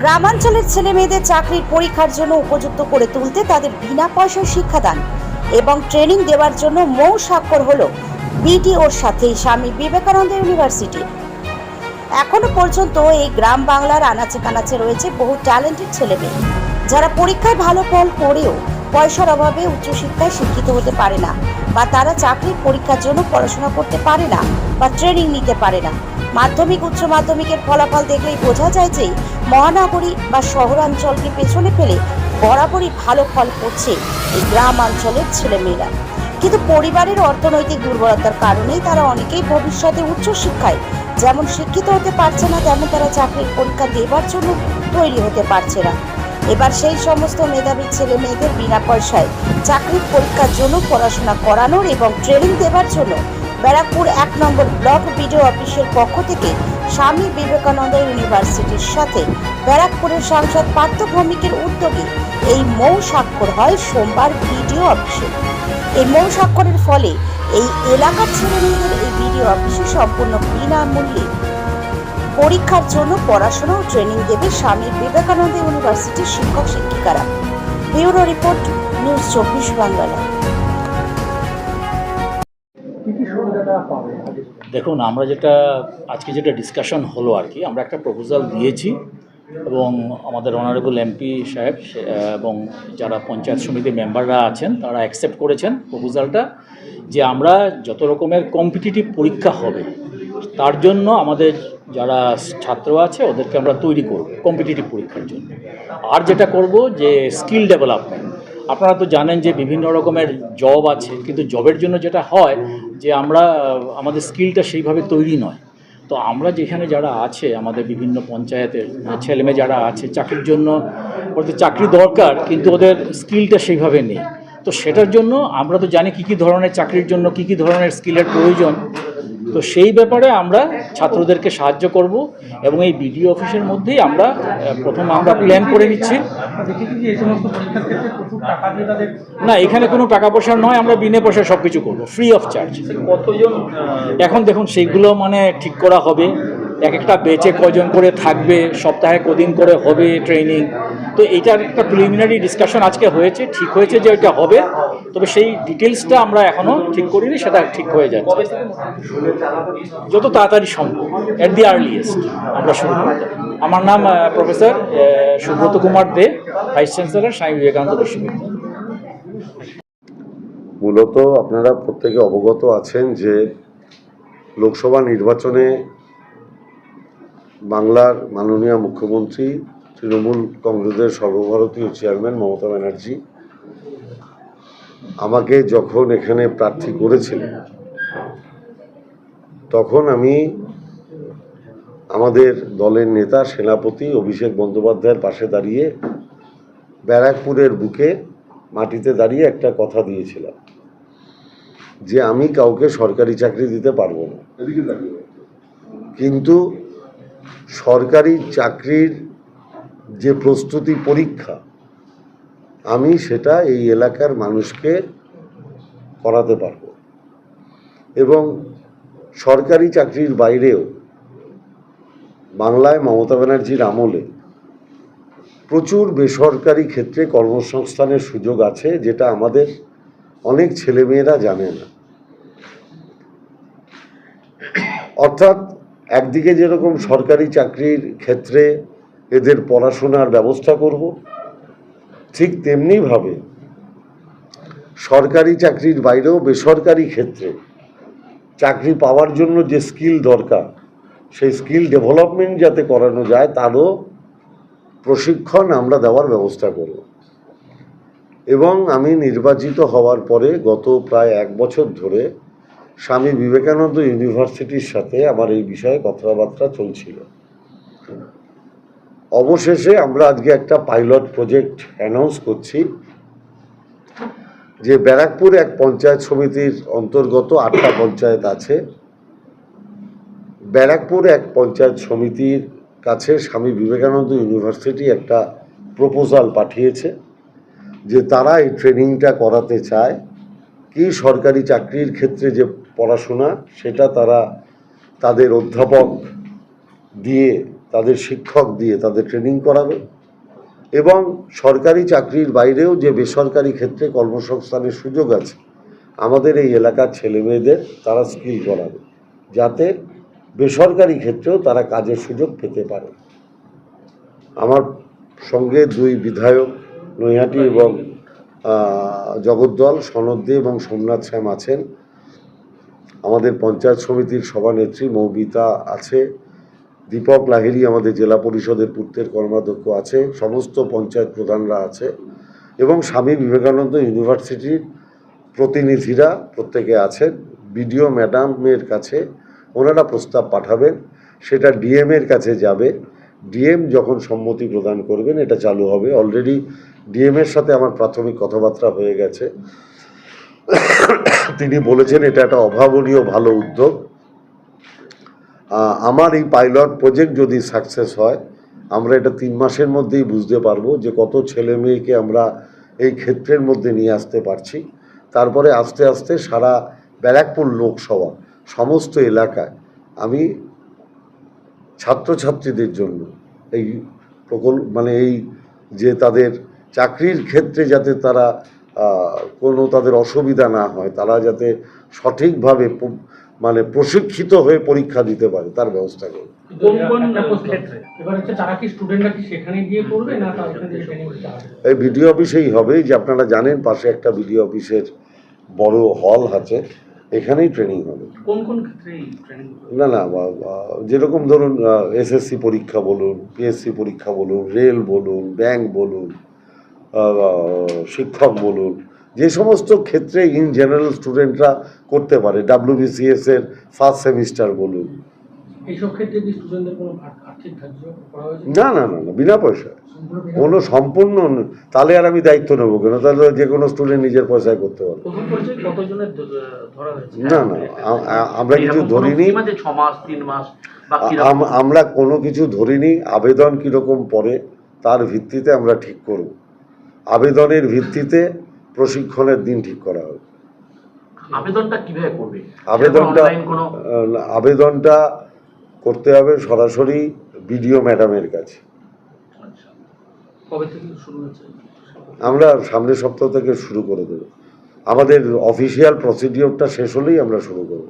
গ্রামাঞ্চলের ছেলে মেয়েদের চাকরির পরীক্ষার জন্য উপযুক্ত করে তুলতে তাদের বিনা পয়সায় শিক্ষাদান এবং ট্রেনিং দেওয়ার জন্য মৌ স্বাক্ষর হল বিডিওর সাথে স্বামী বিবেকানন্দ ইউনিভার্সিটি। এখনও পর্যন্ত এই গ্রাম বাংলার আনাচে কানাচে রয়েছে বহু ট্যালেন্টেড ছেলে মেয়ে যারা পরীক্ষায় ভালো ফল করেও পয়সার অভাবে উচ্চশিক্ষায় শিক্ষিত হতে পারে না বা তারা চাকরির পরীক্ষার জন্য পড়াশোনা করতে পারে না বা ট্রেনিং নিতে পারে না। মাধ্যমিক, উচ্চ মাধ্যমিকের ফলাফল দেখলেই বোঝা যায় যে মহানগরী বা শহরাঞ্চলকে পেছনে ফেলে বরাবরই ভালো ফল করছে এই গ্রাম অঞ্চলের ছেলেমেয়েরা। কিন্তু পরিবারের অর্থনৈতিক দুর্বলতার কারণেই তারা অনেকেই ভবিষ্যতে উচ্চশিক্ষায় যেমন শিক্ষিত হতে পারছে না, তেমন তারা চাকরির পরীক্ষা দেবার জন্য তৈরি হতে পারছে না। এবার সেই সমস্ত মেধাবী ছেলে মেয়েদের বিনা পয়সায় চাকরির পরীক্ষার জন্য পড়াশোনা করানোর এবং ট্রেনিং দেওয়ার জন্য ব্যারাকপুর এক নম্বর ব্লক বিডিও অফিসের পক্ষ থেকে স্বামী বিবেকানন্দ ইউনিভার্সিটির সাথে ব্যারাকপুরের সাংসদ পার্থ ভৌমিকের উদ্যোগে এই মৌ স্বাক্ষর হয় সোমবার বিডিও অফিসে। এই মৌ স্বাক্ষরের ফলে এই এলাকার ছেলে মেয়েদের এই বিডিও অফিসে সম্পূর্ণ বিনামূল্যে পরীক্ষার জন্য পড়াশোনা ও ট্রেনিং দেবে স্বামী বিবেকানন্দ ইউনিভার্সিটির শিক্ষক শিক্ষিকারা ব্যুরো রিপোর্ট নিউজ চব্বিশ বাংলা। দেখুন, আমরা যেটা, আজকে যেটা ডিসকাশন হলো আর কি, আমরা একটা প্রপোজাল দিয়েছি এবং আমাদের অনারেবল এমপি সাহেব এবং যারা পঞ্চায়েত সমিতির মেম্বাররা আছেন, তারা অ্যাকসেপ্ট করেছেন প্রপোজালটা যে আমরা যত রকমের কম্পিটিটিভ পরীক্ষা হবে, তার জন্য আমাদের যারা ছাত্র আছে, ওদেরকে আমরা তৈরি করব কম্পিটিটিভ পরীক্ষার জন্য। আর যেটা করব যে স্কিল ডেভেলপমেন্ট আপনারা তো জানেন যে বিভিন্ন রকমের জব আছে, কিন্তু জবের জন্য যেটা হয় যে আমরা, আমাদের স্কিলটা সেইভাবে তৈরি নয়। তো আমরা যেখানে যারা আছে, আমাদের বিভিন্ন পঞ্চায়েতের ছেলেমেয়ে যারা আছে, চাকরির জন্য ওদের চাকরি দরকার, কিন্তু ওদের স্কিলটা সেইভাবে নেই। তো সেটার জন্য আমরা তো জানি কী কী ধরনের চাকরির জন্য, কী কী ধরনের স্কিলের প্রয়োজন। তো সেই ব্যাপারে আমরা ছাত্রদেরকে সাহায্য করব এবং এই বিডিও অফিসের মধ্যেই আমরা প্রথম আমরা প্ল্যান করে নিচ্ছি। না এখানে কোনো টাকা পয়সা নয় আমরা বিনে পয়সায় সব কিছু করব ফ্রি অফ চার্জ কতজন এখন দেখুন সেইগুলো মানে ঠিক করা হবে। এক একটা বেচে কজন করে থাকবে সপ্তাহে কদিন করে হবে ট্রেনিং তো এইটার একটা প্রিলিমিনারি ডিসকাশন আজকে হয়েছে ঠিক হয়েছে যে এটা হবে তবে সেই ডিটেলসটা আমরা এখনও ঠিক করিনি সেটা ঠিক হয়ে যাচ্ছে। যত তাড়াতাড়ি সম্ভব অ্যাট দি আর্লিয়েস্ট আমরা শুরু করব। আমার নাম professor Subrata Kumar De vice chancellor Swami Vivekananda বিশ্ববিদ্যালয়। মূলত আপনারা প্রত্যেকে অবগত আছেন যে লোকসভা নির্বাচনে বাংলার মাননীয় মুখ্যমন্ত্রী তৃণমূল কংগ্রেসের সর্বভারতীয় চেয়ারম্যান মমতা ব্যানার্জি আমাকে যখন এখানে প্রার্থী করেছিলেন তখন আমি আমাদের দলের নেতা সেনাপতি অভিষেক বন্দ্যোপাধ্যায়ের পাশে দাঁড়িয়ে ব্যারাকপুরের বুকে মাটিতে দাঁড়িয়ে একটা কথা দিয়েছিলাম যে আমি কাউকে সরকারি চাকরি দিতে পারব না। কিন্তু সরকারি চাকরির যে প্রস্তুতি পরীক্ষা, আমি সেটা এই এলাকার মানুষকে করাতে পারব। এবং সরকারি চাকরির বাইরেও বাংলায় মমতা ব্যানার্জির আমলে প্রচুর বেসরকারি ক্ষেত্রে কর্মসংস্থানের সুযোগ আছে, যেটা আমাদের অনেক ছেলেমেয়েরা জানে না। অর্থাৎ একদিকে যেরকম সরকারি চাকরির ক্ষেত্রে এদের পড়াশোনার ব্যবস্থা করব, ঠিক তেমনিভাবে সরকারি চাকরির বাইরেও বেসরকারি ক্ষেত্রে চাকরি পাওয়ার জন্য যে স্কিল দরকার, সেই স্কিল ডেভেলপমেন্ট যাতে করানো যায় তারও প্রশিক্ষণ আমরা দেওয়ার ব্যবস্থা করব। এবং আমি নির্বাচিত হওয়ার পরে গত প্রায় এক বছর ধরে স্বামী বিবেকানন্দ ইউনিভার্সিটির সাথে আমার এই বিষয়ে কথাবার্তা চলছিল। অবশেষে আমরা আজকে একটা পাইলট প্রজেক্ট অ্যানাউন্স করছি, যে ব্যারাকপুর এক পঞ্চায়েত সমিতির অন্তর্গত আটটা পঞ্চায়েত আছে। ব্যারাকপুর এক পঞ্চায়েত সমিতির কাছে স্বামী বিবেকানন্দ ইউনিভার্সিটি একটা প্রপোজাল পাঠিয়েছে, যে তারা এই ট্রেনিংটা করাতে চায়, কি সরকারি চাকরির ক্ষেত্রে যে পড়াশোনা, সেটা তারা তাদের অধ্যাপক দিয়ে, তাদের শিক্ষক দিয়ে তাদের ট্রেনিং করাবে এবং সরকারি চাকরির বাইরেও যে বেসরকারি ক্ষেত্রে কর্মসংস্থানের সুযোগ আছে, আমাদের এই এলাকার ছেলে মেয়েদের তারা স্কিল করাবে যাতে বেসরকারি ক্ষেত্রেও তারা কাজের সুযোগ পেতে পারে। আমার সঙ্গে দুই বিধায়ক নৈহাটি এবং জগদ্দল, সনদ দে এবং সোমনাথ শ্যাম আছেন। আমাদের পঞ্চায়েত সমিতির সভানেত্রী মৌমিতা আছে, দীপক লাহিড়ী আমাদের জেলা পরিষদের পূর্তের কর্মাধ্যক্ষ আছে, সমস্ত পঞ্চায়েত প্রধানরা আছে এবং স্বামী বিবেকানন্দ ইউনিভার্সিটির প্রতিনিধিরা প্রত্যেকে আছেন। বিডিও ম্যাডামের কাছে ওনারা প্রস্তাব পাঠাবেন, সেটা ডিএম এর কাছে যাবে। ডিএম যখন সম্মতি প্রদান করবেন, এটা চালু হবে। অলরেডি ডিএম এর সাথে আমার প্রাথমিক কথাবার্তা হয়ে গেছে। তিনি বলেছেন এটা একটা অভাবনীয় ভালো উদ্যোগ। আমার এই পাইলট প্রজেক্ট যদি সাকসেস হয়, আমরা এটা তিন মাসের মধ্যেই বুঝতে পারব যে কত ছেলে মেয়েকে আমরা এই ক্ষেত্রের মধ্যে নিয়ে আসতে পারছি। তারপরে আস্তে আস্তে সারা ব্যারাকপুর লোকসভা, সমস্ত এলাকায় আমি ছাত্রছাত্রীদের জন্য এই প্রকল্প মানে এই যে তাদের চাকরির ক্ষেত্রে যাতে তারা কোনো তাদের অসুবিধা না হয় তারা যাতে সঠিকভাবে মানে প্রশিক্ষিত হয়ে পরীক্ষা দিতে পারে তার ব্যবস্থা করব কোন কোন ক্ষেত্রে এবার হচ্ছে তারা কি স্টুডেন্টরা কি সেখানে গিয়ে করবে না তারা ওখান থেকে ট্রেনিং দিতে হবে এই বিডিও অফিসেই হবে যে আপনারা জানেন পাশে একটা বিডিও অফিসের বড় হল আছে এখানেই ট্রেনিং হবে। কোন কোন ক্ষেত্রে এই ট্রেনিং না না যেরকম ধরুন এসএসসি পরীক্ষা বলুন পিএসসি পরীক্ষা বলুন রেল বলুন ব্যাংক বলুন শিক্ষক বলুন যে সমস্ত ক্ষেত্রে ইন জেনারেল স্টুডেন্টরা করতে পারে ডাব্লিউবিসিএস এর ফার্স্ট সেমিস্টার বলুন। না না না না বিনা পয়সা সম্পূর্ণ বিনা- কোনো সম্পূর্ণ তাহলে আর আমি দায়িত্ব নেব কেন? তাহলে যে কোনো স্টুডেন্ট নিজের পয়সায় করতে পারবে। না না আমরা কিছু ধরিনি। আমরা কোনো কিছু ধরিনি আবেদন কীরকম পড়ে তার ভিত্তিতে আমরা ঠিক করব। আবেদনের ভিত্তিতে প্রশিক্ষণের দিন ঠিক করা হবে আবেদনটা কীভাবে করবে? আবেদনটা আবেদনটা করতে হবে সরাসরি বিডিও ম্যাডামের কাছে। আচ্ছা। কবে থেকে শুরু হয়েছে? আমরা সামনের সপ্তাহ থেকে শুরু করে দেব। আমাদের অফিসিয়াল প্রসিডিওরটা শেষ হলেই আমরা শুরু করব।